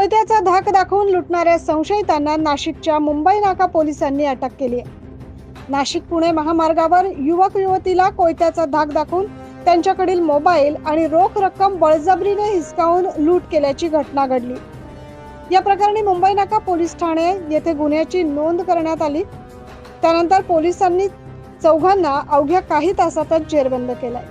कोयत्याचा धाक दाखवून लुटणाऱ्या संशयितांना नाशिकच्या मुंबई नाका पोलिसांनी अटक केली आहे. नाशिक पुणे महामार्गावर युवक युवतीला कोयत्याचा धाक दाखवून त्यांच्याकडील मोबाईल आणि रोख रक्कम बळजबरीने हिसकावून लूट केल्याची घटना घडली. या प्रकरणी मुंबई नाका पोलीस ठाणे येथे गुन्ह्याची नोंद करण्यात आली. त्यानंतर पोलिसांनी चौघांना अवघ्या काही तासातच जेरबंद केलाय.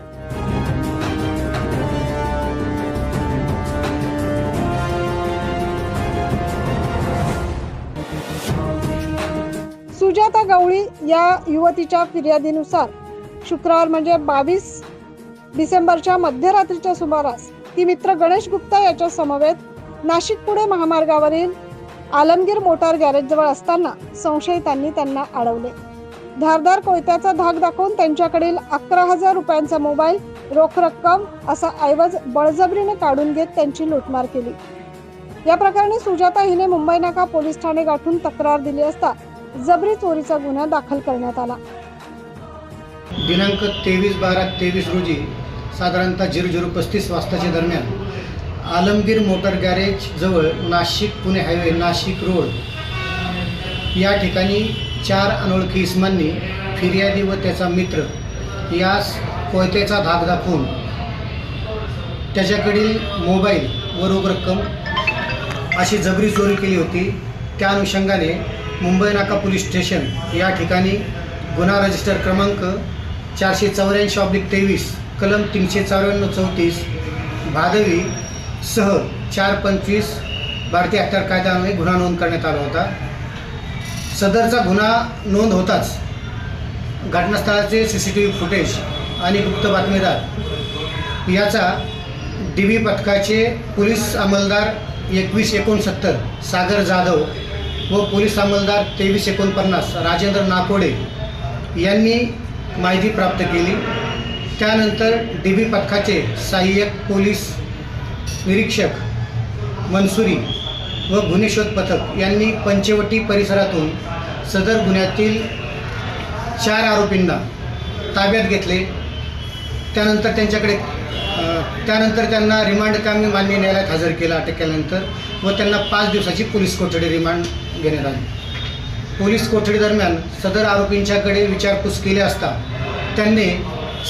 सुजाता गवळी या युवतीच्या फिर्यादीनुसार शुक्रवार म्हणजे बावीस डिसेंबरच्या मध्यरात्रीच्या सुमारास ती मित्र गणेश गुप्ता याच्या समवेत नाशिक पुणे महामार्गावरील आलमगीर मोटार गॅरेजजवळ असताना संशयितांनी त्यांना अडवले. धारदार कोयत्याचा धाक दाखवून त्यांच्याकडील अकरा हजार रुपयांचा मोबाईल रोख रक्कम असा ऐवज बळजबरीने काढून घेत त्यांची लूटमार केली. या प्रकरणी सुजाता हिने मुंबई नाका पोलीस ठाणे गाठून तक्रार दिली असता जबरी चोरीचा गुन्हा दाखल करण्यात आला. दिनांक तेवीस बारा तेवीस रोजी साधारणतः झिरो झिरो पस्तीस वाजताच्या दरम्यान आलमगीर मोटर गॅरेज जवळ नाशिक पुणे हायवे नाशिक रोड या ठिकाणी चार अनोळखी इस्मांनी फिर्यादी व त्याचा मित्र यास कोयत्याचा धाक दाखवून त्याच्याकडील मोबाईल व रोख रक्कम अशी जबरी चोरी केली होती. त्या अनुषंगाने मुंबई नाका पोलीस स्टेशन या ठिकाणी गुन्हा रजिस्टर क्रमांक चारशे चौऱ्याऐंशी ऑब्लिक तेवीस कलम तीनशे चौऱ्याण्णव चौतीस भादवी सह चार पंचवीस भारतीय हत्यार कायद्यान्वये गुन्हा नोंद करण्यात आला होता. सदरचा गुन्हा नोंद होताच घटनास्थळाचे C C T V footage आणि गुप्त बातमीदार याचा डी व्ही पथकाचे पोलीस अंमलदार एकवीस एकोणसत्तर सागर जाधव व पोलीस अंमलदार तेवीस एकोणपन्नास राजेंद्र नाकोडे यांनी माहिती प्राप्त केली. त्यानंतर डी बी पथकाचे सहाय्यक पोलीस निरीक्षक मनसुरी व गुन्हे शोध पथक यांनी पंचवटी परिसरातून सदर गुन्ह्यातील चार आरोपींना ताब्यात घेतले. त्यानंतर त्यांच्याकडे त्यानंतर त्यांना रिमांड कामी मान्य न्यायालयात हजर केला अटक केल्यानंतर व त्यांना पाच दिवसाची पोलीस कोठडी रिमांड घेण्यात आली. पोलीस कोठडीदरम्यान सदर आरोपींच्याकडे विचारपूस केली असता त्यांनी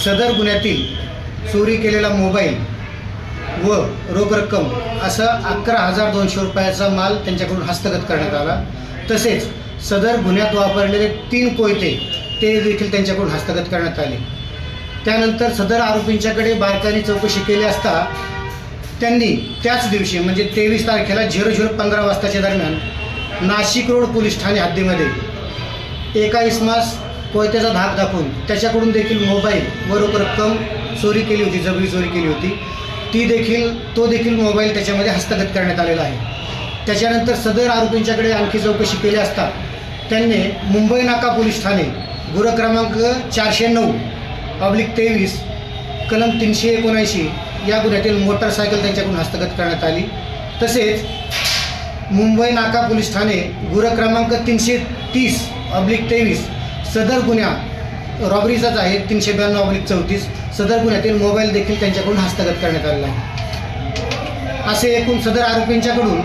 सदर गुन्ह्यातील चोरी केलेला मोबाईल व रोख रक्कम असं अकरा हजार दोनशे रुपयाचा माल त्यांच्याकडून हस्तगत करण्यात आला. तसेच सदर गुन्ह्यात वापरलेले तीन कोयते ते देखील त्यांच्याकडून हस्तगत करण्यात आले. त्यानंतर सदर आरोपींच्याकडे बारकाने चौकशी केली असता त्यांनी त्याच दिवशी म्हणजे तेवीस तारखेला झिरो झिरो पंधरा वाजताच्या दरम्यान नाशिक रोड पोलीस ठाणे हद्दीमध्ये. एका इसमास कोयत्याचा धाक दाखवून त्याच्याकडून देखील मोबाईल व रोख रक्कम चोरी केली होती जबरी चोरी केली होती. ती देखील तो देखील मोबाईल त्याच्यामध्ये हस्तगत करण्यात आलेला आहे. त्याच्यानंतर सदर आरोपींच्याकडे आणखी चौकशी केली असता त्यांनी मुंबई नाका पोलीस ठाणे गुन्हा क्रमांक चारशे नऊ पब्लिक तेवीस कलम तीनशे एकोणऐंशी या गुन्ह्यातील मोटरसायकल त्यांच्याकडून हस्तगत करण्यात आली. तसेच मुंबई नाका पोलीस ठाणे गुन्हा क्रमांक तीनशे तीस अब्लिक तेवीस सदर गुन्हा रॉबरीचाच आहे तीनशे ब्याण्णव अब्लिक चौतीस. सदर गुन्ह्यातील मोबाईल देखील त्यांच्याकडून हस्तगत करण्यात आलेला आहे. असे एकूण सदर आरोपींच्याकडून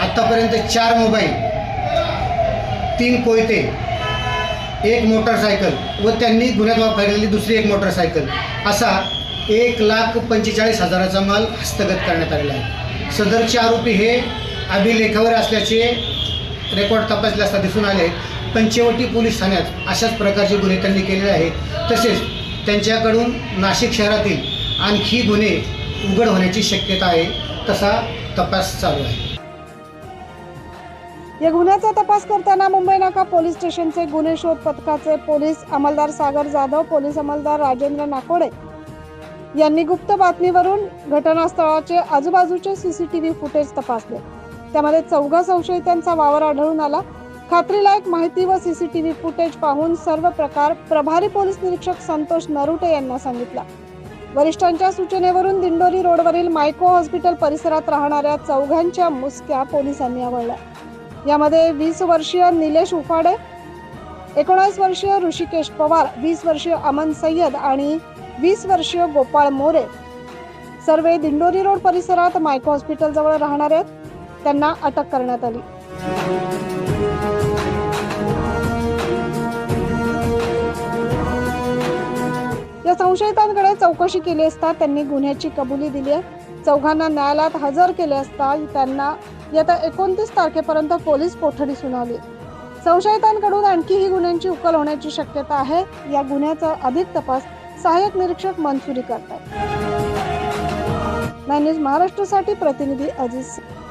आत्तापर्यंत चार मोबाईल तीन कोयते एक मोटरसायकल व त्यांनी गुन्ह्यात वापरलेली दुसरी एक मोटरसायकल असा एक लाख पंचेचाळीस हजाराचा माल हस्तगत करण्यात आलेला आहे. सदरचे आरोपी हे अभिलेखावर असल्याचे रेकॉर्ड तपासले असता दिसून आले आहेत. पंचवटी पोलीस ठाण्यात अशाच प्रकारचे गुन्हे त्यांनी केलेले आहेत. तसेच त्यांच्याकडून नाशिक शहरातील आणखी गुन्हे उघड होण्याची शक्यता आहे तसा तपास चालू आहे. या गुन्ह्याचा तपास करताना मुंबई नाका पोलीस स्टेशनचे गुन्हे शोध पथकाचे पोलीस अंमलदार सागर जाधव पोलीस अंमलदार राजेंद्र नाकोडे यांनी गुप्त बातमीवरून घटनास्थळाचे आजूबाजूचे सीसीटीव्ही फुटेज तपासले. त्यामध्ये चौघा संशयितांचा वावर आढळून आला. खात्रीलायक माहिती व सीसीटीव्ही फुटेज पाहून सर्व प्रकार प्रभारी पोलीस निरीक्षक संतोष नरुटे यांना सांगितला. वरिष्ठांच्या सूचनेवरून दिंडोरी रोडवरील मायको हॉस्पिटल परिसरात राहणाऱ्या चौघांच्या मुसक्या पोलिसांनी आवळल्या. यामध्ये वीस वर्षीय निलेश उफाडे एकोणावीस वर्षीय ऋषिकेश पवार वीस वर्षीय अमन सय्यद आणि वीस वर्षीय गोपाळ मोरे. सर्वे दिंडोरी रोड परिसरात मायको हॉस्पिटल जवळ राहणार आहेत. त्यांना अटक करण्यात आली. या संशयितांकडे चौकशी केली असता त्यांनी गुन्ह्याची कबुली दिली आहे. चौघांना न्यायालयात हजर केले असता त्यांना येत्या एकोणतीस तारखेपर्यंत पोलीस कोठडी सुनावली संशयितांकडून आणखीही गुन्ह्यांची उकल होण्याची शक्यता आहे. या गुन्ह्याचा अधिक तपास सहाय्यक निरीक्षक मनसुरी करतात. नाईन न्यूज महाराष्ट्रासाठी प्रतिनिधी अजित सिंग.